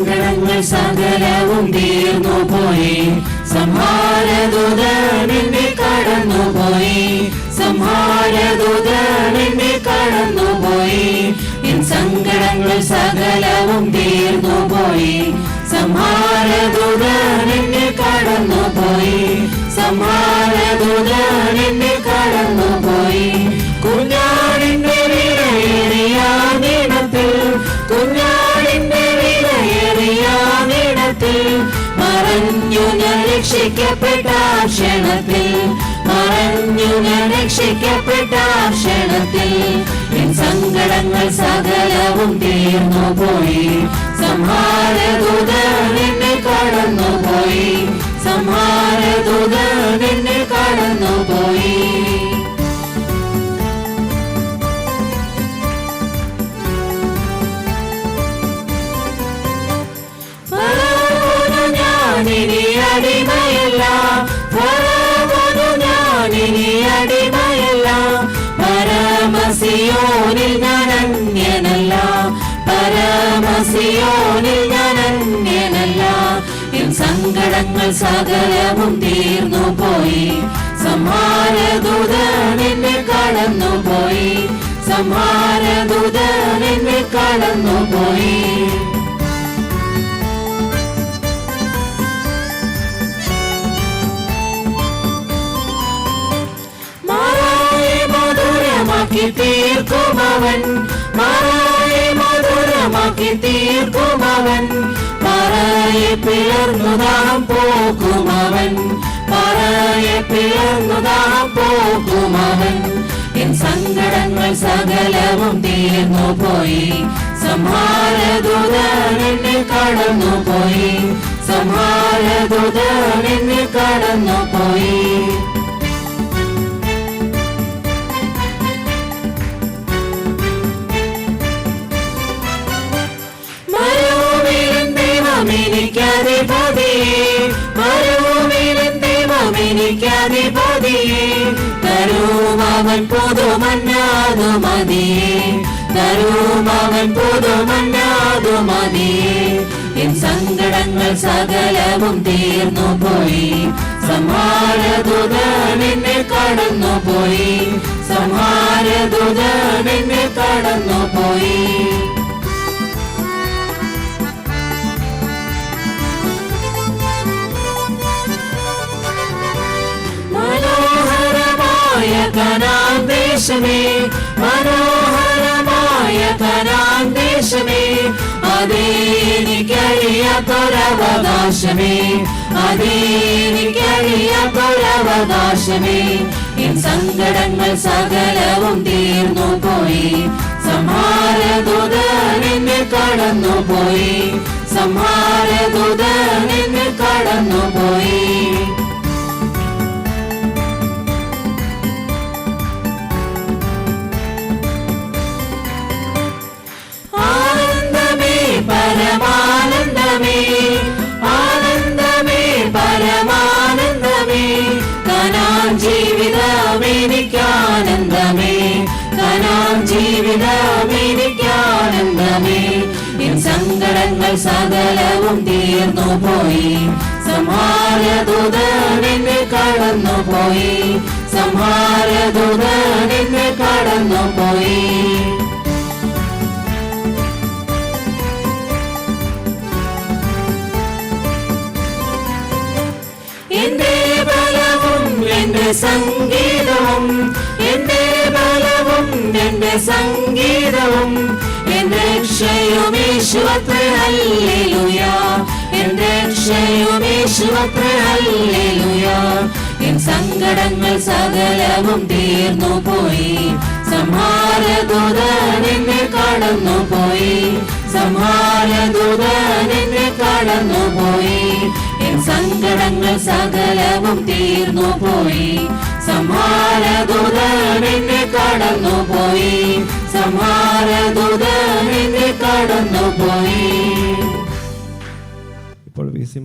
സങ്കടങ്ങൾ സകലവും തീർന്നു പോയി സംഹാരദൂതൻ എന്നെ കടന്നു പോയി സംഹാരദൂതൻ എന്നെ കടന്നു പോയി എൻ സങ്കടങ്ങൾ സകലവും തീർന്നു പോയി സംഹാരദൂതൻ എന്നെ കടന്നു പോയി സംഹാരദൂതൻ എന്നെ കടന്നു പോയി കുഞ്ഞാടിന്റെ മറഞ്ഞു ഞാൻ രക്ഷിക്കപ്പെട്ട ക്ഷണത്തിൽ മറഞ്ഞു ഞാൻ രക്ഷിക്കപ്പെട്ട ക്ഷണത്തിൽ. സങ്കടങ്ങൾ സകലവും തീർന്നു പോയി. പരമസിയോനിൽ ഞാൻ അന്യനല്ല. എൻ സങ്കടങ്ങൾ സകലവും തീർന്നു പോയി. സംഹാരദൂതൻ എന്നെ കടന്നു പോയി. സംഹാരദൂതൻ എന്നെ കടന്നു പോയി. തീർക്കും അവൻ. മധുരമാക്കി തീർക്കുമവൻ പറയെ പിളർന്നു ദാഹം പോകുമവൻ പറയെ പിളർന്നു ദാഹം പോകുമവൻ എൻ സങ്കടങ്ങൾ സകലവും തീർന്നു പോയി. സംഹാരദൂതൻ കടന്നു പോയി. സംഹാരദൂതൻ കടന്നു പോയി. ദൈവമെനിക്കധിപതിയെ മരുഭൂമിയിലും ദൈവമെനിക്കധിപതിയെ തരൂമവൻ പുതുമന്നാതു മതിയെ. തരൂമവൻ പുതുമന്നാതു മതിയെ. എൻ സങ്കടങ്ങൾ സകലവും തീർന്നു പോയി. സംഹാരദൂതൻ കടന്നു പോയി. സംഹാരദൂതൻ കടന്നു പോയി. കനാന്തേശമേ മനോഹരമായ ധനാന്തേശമേ അതേ എനിക്കറിയാത്തൊരവകാശമേ അതേ എനിക്കറിയാത്തൊരവകാശമേ എൻ സങ്കടങ്ങൾ സകലവും തീർന്നു പോയി സംഹാരദൂതൻ എന്നെ കടന്നു പോയി സംഹാരദൂതൻ എന്നെ കടന്നു പോയി. പരമാനന്ദമേ ആനന്ദമേ പരമാനന്ദമേ കനാൻ ജീവിതമെനിക്കാനന്ദമേ കനാൻ ജീവിതമെനിക്കാനന്ദമേ എൻ സങ്കടങ്ങൾ സകലവും തീർന്നു പോയി സംഹാരദൂതൻ എന്നെ കടന്നു പോയി സംഹാരദൂതൻ എന്നെ കടന്നു സംഗീതവും എന്റെ ബലവും എന്റെ സംഗീതവും എന്റെ രക്ഷയുമേശുവത്രേ ഹല്ലേലൂയ. എന്റെ ഹല്ലേലൂയ. എൻ സങ്കടങ്ങൾ സകലവും തീർന്നു പോയി. സംഹാരദൂതൻ എന്നെ കടന്നു പോയി. സംഹാരദൂതൻ എന്നെ കടന്നു പോയി. സങ്കടങ്ങൾ സകലവും തീർന്നു പോയി. സംഹാരദൂതൻ എന്നെ കടന്നു പോയി. സംഹാരദൂതൻ എന്നെ കടന്നു പോയി.